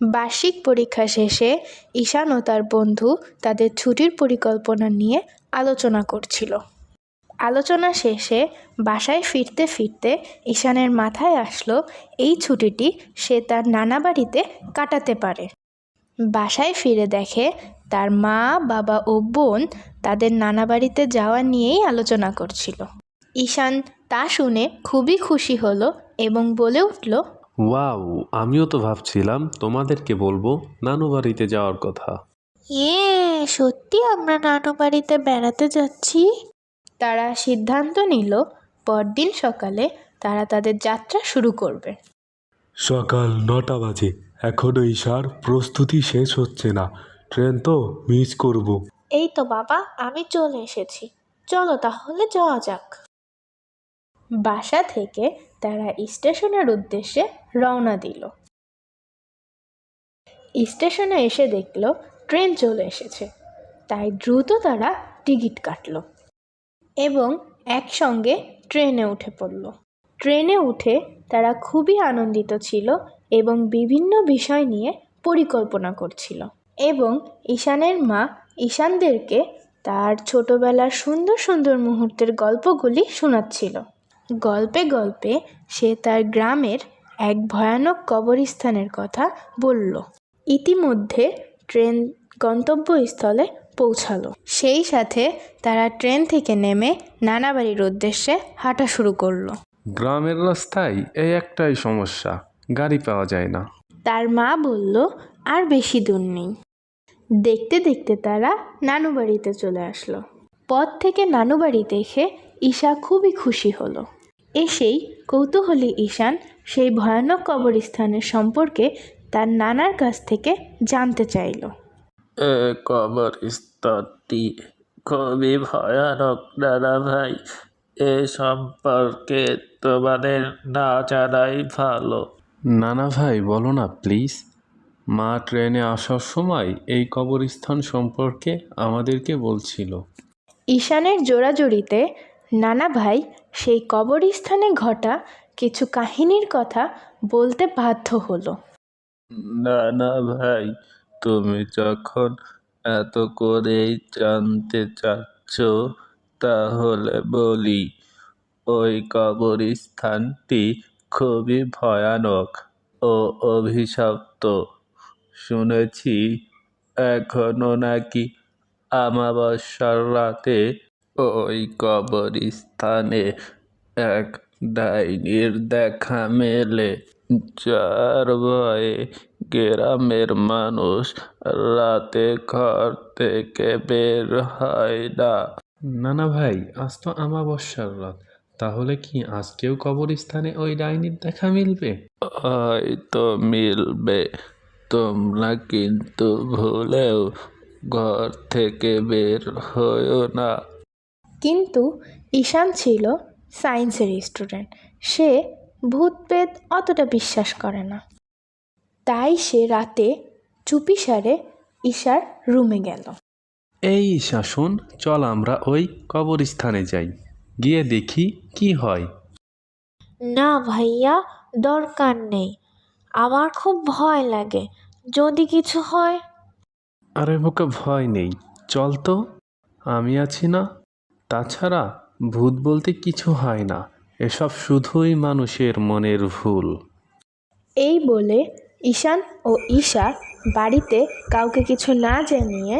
বার্ষিক পরীক্ষা শেষে ঈশান ও তার বন্ধু তাদের ছুটির পরিকল্পনা নিয়ে আলোচনা করছিল। আলোচনা শেষে বাসায় ফিরতে ফিরতে ঈশানের মাথায় আসলো, এই ছুটিটি সে তার নানা বাড়িতে কাটাতে পারে। বাসায় ফিরে দেখে তার মা, বাবা ও বোন তাদের নানা বাড়িতে যাওয়া নিয়েই আলোচনা করছিল। ঈশান তা শুনে খুবই খুশি হলো এবং বলে উঠল ওয়াও আমিও তো ভাবছিলাম তোমাদেরকে বলব নানু বাড়িতে যাওয়ার কথা। ইয়ে সত্যি আমরা নানু বাড়িতে বেড়াতে যাচ্ছি? তারা সিদ্ধান্ত নিল পরদিন সকালে তারা তাদের যাত্রা শুরু করবে। সকাল নটা বাজে এখনও ঈশার প্রস্তুতি শেষ হচ্ছে না। ট্রেন তো মিস করব। এই তো বাবা আমি চলে এসেছি। চলো তাহলে যাওয়া যাক। বাসা থেকে তারা স্টেশনের উদ্দেশ্যে রওনা দিল। স্টেশনে এসে দেখল, ট্রেন চলে এসেছে। তাই দ্রুত তারা টিকিট কাটলো এবং একসঙ্গে ট্রেনে উঠে পড়ল। ট্রেনে উঠে তারা খুবই আনন্দিত ছিল এবং বিভিন্ন বিষয় নিয়ে পরিকল্পনা করছিল এবং ঈশানের মা ঈশানদেরকে তার ছোটবেলার সুন্দর সুন্দর মুহূর্তের গল্পগুলি শোনাচ্ছিল। গল্পে গল্পে সে তার গ্রামের এক ভয়ানক কবরস্থানের কথা বলল। ইতিমধ্যে ট্রেন গন্তব্যস্থলে পৌঁছালো। সেই সাথে তারা ট্রেন থেকে নেমে নানাবাড়ির উদ্দেশ্যে হাঁটা শুরু করল। গ্রামের রাস্তায় এই একটাই সমস্যা গাড়ি পাওয়া যায় না। তার মা বলল আর বেশি দূর নেই। দেখতে দেখতে তারা নানু বাড়িতে চলে আসলো। পথ থেকে নানু বাড়ি দেখে ঈশা খুবই খুশি হলো। এসেই কৌতূহলী ঈশান সেই ভয়ানক কবরস্থানের সম্পর্কে তার নানার কাছ থেকে জানতে চাইল। এ কবরস্থানটি খুবই ভয়ানক দাদা ভাই। এ সম্পর্কে তোমাদের না জানাই ভালো। নানা ভাই বলো না প্লিজ। মা ট্রেনে আসার সময় এই কবরস্থান সম্পর্কে আমাদেরকে বলছিল। ঈশানের জোড়াজুড়িতে নানা ভাই সেই কবরস্থানে ঘটা কিছু কাহিনীর কথা বলতে বাধ্য হলো। না না ভাই, তুমি যখন এত করেই জানতে চাচ্ছ, তাহলে বলি, ওই কবরস্থানটি খুবই ভয়ানক ও অভিশপ্ত। শুনেছি, এখনও নাকি আমাবস্যার রাতে ওই কবরস্থানে এক ডাইনির দেখা মেলে। যার ভয়ে গ্রামের মানুষ রাতে ঘর থেকে বের হয় না। নানা ভাই আজ তো আমাবস্যার রাত। তাহলে কি আজকেও কবরস্থানে ওই ডাইনির দেখা মিলবে? হয়তো মিলবে। তোমরা কিন্তু ভুলেও ঘর থেকে বের হয়েও না। কিন্তু ঈশান ছিল সায়েন্সের স্টুডেন্ট। সে ভূত প্রেত অতটা বিশ্বাস করে না। তাই সে রাতে চুপিসারে ঈশার রুমে গেল। এই ঈশা শাসন চল আমরা ওই কবরস্থানে যাই। গিয়ে দেখি কি হয়। না ভাইয়া দরকার নেই। আমার খুব ভয় লাগে। যদি কিছু হয়? আরে বোকা ভয় নেই। চল তো। আমি আছি না। তাছাড়া ভূত বলতে কিছু হয় না, এসব শুধুই মানুষের মনের ভুল। এই বলে ঈশান ও ঈশা বাড়িতে কাউকে কিছু না জানিয়ে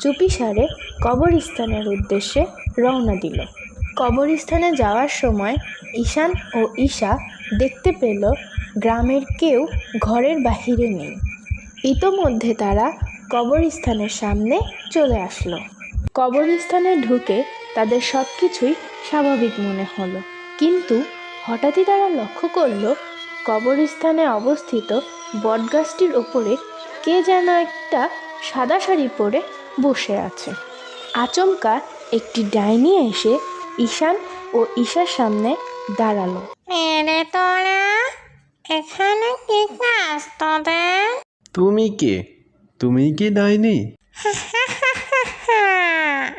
চুপিসারে কবরস্থানের উদ্দেশ্যে রওনা দিল। কবরস্থানে যাওয়ার সময় ঈশান ও ঈশা দেখতে পেল গ্রামের কেউ ঘরের বাহিরে নেই। ইতোমধ্যে তারা কবরস্থানের সামনে চলে আসলো। কবরস্থানে ঢুকে তাদের সব কিছুই স্বাভাবিক মনে হলো। কিন্তু হঠাৎই তারা লক্ষ্য করল কবরস্থানে অবস্থিত বটগাছটির ওপরে কে যেন একটা সাদা শাড়ি পরে বসে আছে। আচমকা একটি ডাইনি এসে ঈশান ও ঈশার সামনে দাঁড়াল। এরে তোরা এখানে কি কাজ তোদের? তুমি কে? তুমি কি ডাইনি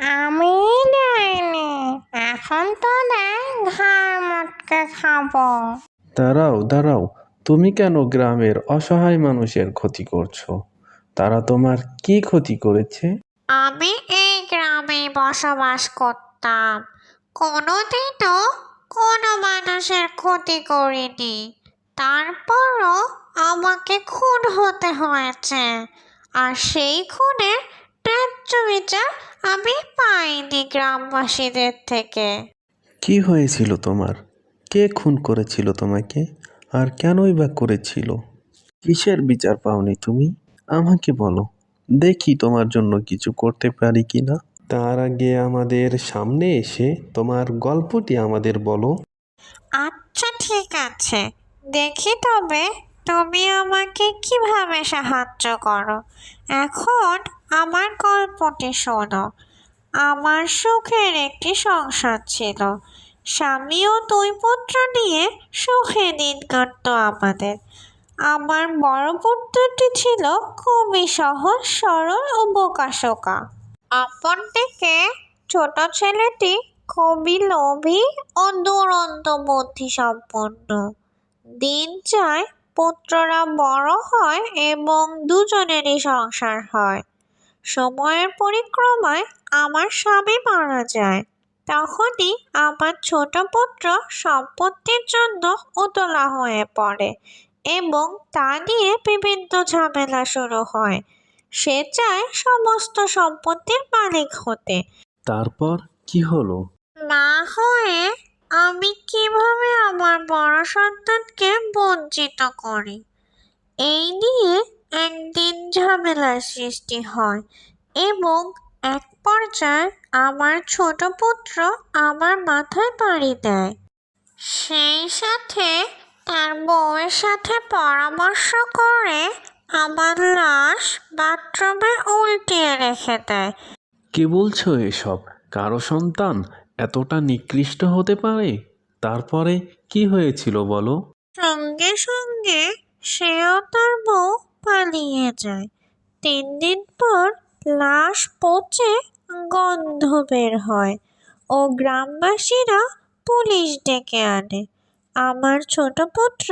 আমি যাইনি এখন তোদের ঘাড় মটকে খাব। দাঁড়াও দাঁড়াও তুমি কেন গ্রামের অসহায় মানুষের ক্ষতি করছ? তারা তোমার কি ক্ষতি করেছে? আমি এই গ্রামে বসবাস করতাম। কোনোদিনও কোনো মানুষের ক্ষতি করিনি। তারপরও আমাকে খুন হতে হয়েছে। আর সেই খুনের ন্যায্য বিচার আমি পাইনি গ্রামবাসীদের থেকে। কি হয়েছিল তোমার? কে খুন করেছিল তোমাকে? আর কেনই বা করেছিল? কিসের বিচার পাওনি তুমি? আমাকে বলো দেখি তোমার জন্য কিছু করতে পারি কি না তার আগে আমাদের সামনে এসে তোমার গল্পটি আমাদের বলো। আচ্ছা ঠিক আছে। দেখি তবে তুমি আমাকে কীভাবে সাহায্য করো? এখন আমার গল্পটি শোনো। আমার সুখের একটি সংসার ছিল। স্বামী ও দুই পুত্র নিয়ে সুখে দিন কাটত আমাদের। আমার বড় পুত্রটি ছিল খুবই সহজ, সরল ও বোকাশোকা অপরদিকে ছোট ছেলেটি খুবই লোভী ও দুরন্ত বুদ্ধি সম্পন্ন দিন চায় পুত্ররা বড় হয় এবং দুজনেরই সংসার হয়। সময়ের পরিক্রমায় আমার স্বামী মারা যায়। তখনই আমার ছোট পুত্র সম্পত্তির জন্য উতলা হয়ে পড়ে এবং তা নিয়ে বিভিন্ন ঝামেলা শুরু হয়। সে চায় সমস্ত সম্পত্তির মালিক হতে। তারপর কি হলো? না হয়ে আমি কীভাবে আমার বড় সন্তানকে বঞ্চিত করি? এই নিয়ে একদিন ঝামেলার সৃষ্টি হয় এবং এক পর্যায়ে আমার ছোট পুত্র আমার মাথায় পাড়ি দেয়। সেই সাথে তার বউয়ের সাথে পরামর্শ করে আমার লাশ বাথরুমে উল্টিয়ে রেখে দেয়। কে বলছো এসব? কারও সন্তান এতটা নিকৃষ্ট হতে পারে? তারপরে কি হয়েছিল বলো? সঙ্গে সঙ্গে সেও তার বউ পালিয়ে যায়। তিন দিন পর লাশ পচে গন্ধ বের হয় ও গ্রামবাসীরা পুলিশ ডেকে আনে। আমার ছোট পুত্র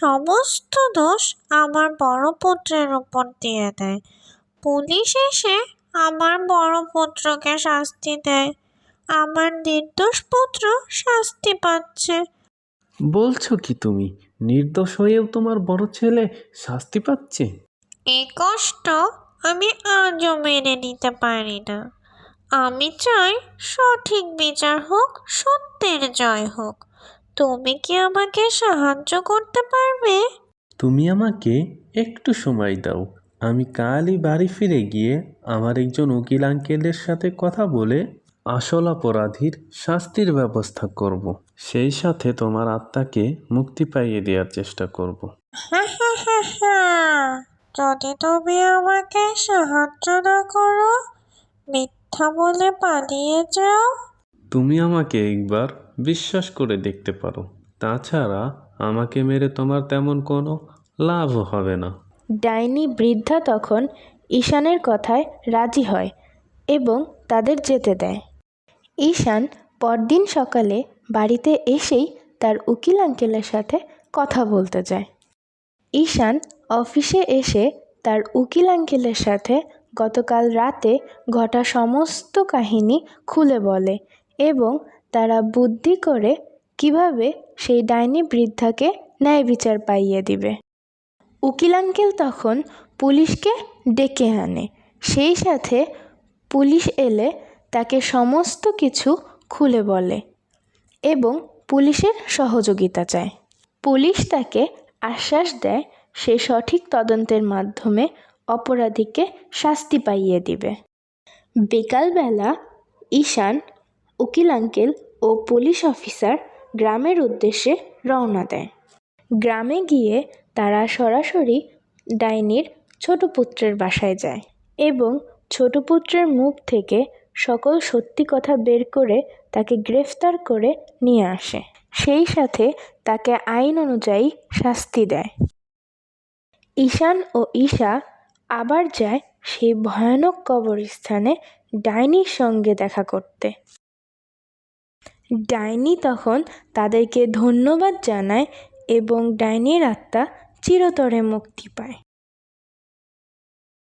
সমস্ত দোষ আমার বড় পুত্রের উপর দিয়ে দেয়। পুলিশ এসে আমার বড় পুত্রকে শাস্তি দেয়। আমার নির্দোষ পুত্র শাস্তি পাচ্ছে। বলছো কি তুমি? নির্দোষ হয়েও তোমার বড় ছেলে শাস্তি পাচ্ছে? এই কষ্ট আমি আজও মেনে নিতে পারি না। আমি চাই সঠিক বিচার হোক সত্যের জয় হোক। তুমি কি আমাকে সাহায্য করতে পারবে? তুমি আমাকে একটু সময় দাও। আমি কালই বাড়ি ফিরে গিয়ে আমার একজন উকিল আঙ্কেলের সাথে কথা বলে আসল অপরাধীর শাস্তির ব্যবস্থা করব। সেই সাথে তোমার আত্মাকে মুক্তি পাইয়ে দেওয়ার চেষ্টা করব। যদি তুমি আমাকে সাহায্য না করো মিথ্যা বলে পালিয়ে যাও। তুমি আমাকে একবার বিশ্বাস করে দেখতে পারো। তাছাড়া আমাকে মেরে তোমার তেমন কোনো লাভ হবে না। ডাইনি বৃদ্ধা তখন ঈশানের কথায় রাজি হয় এবং তাদের যেতে দেয়। ঈশান পরদিন সকালে বাড়িতে এসেই তার উকিল আঙ্কেলের সাথে কথা বলতে যায়। ঈশান অফিসে এসে তার উকিল আঙ্কেলের সাথে গতকাল রাতে ঘটা সমস্ত কাহিনী খুলে বলে এবং তারা বুদ্ধি করে কীভাবে সেই ডাইনি বৃদ্ধাকে ন্যায় বিচার পাইয়ে দিবে। উকিল আঙ্কেল তখন পুলিশকে ডেকে আনে। সেই সাথে পুলিশ এলে তাকে সমস্ত কিছু খুলে বলে এবং পুলিশের সহযোগিতা চায়। পুলিশ তাকে আশ্বাস দেয়, সে সঠিক তদন্তের মাধ্যমে অপরাধীকে শাস্তি পাইয়ে দিবে। বিকালবেলা ঈশান, উকিল আঙ্কেল ও পুলিশ অফিসার গ্রামের উদ্দেশ্যে রওনা দেয়। গ্রামে গিয়ে তারা সরাসরি ডাইনির ছোট পুত্রের বাসায় যায় এবং ছোট পুত্রের মুখ থেকে সকল সত্যি কথা বের করে তাকে গ্রেফতার করে নিয়ে আসে। সেই সাথে তাকে আইন অনুযায়ী শাস্তি দেয়। ঈশান ও ঈশা আবার যায় সেই ভয়ানক কবরস্থানে ডাইনির সঙ্গে দেখা করতে। ডাইনি তখন তাদেরকে ধন্যবাদ জানায় এবং ডাইনির আত্মা চিরতরে মুক্তি পায়।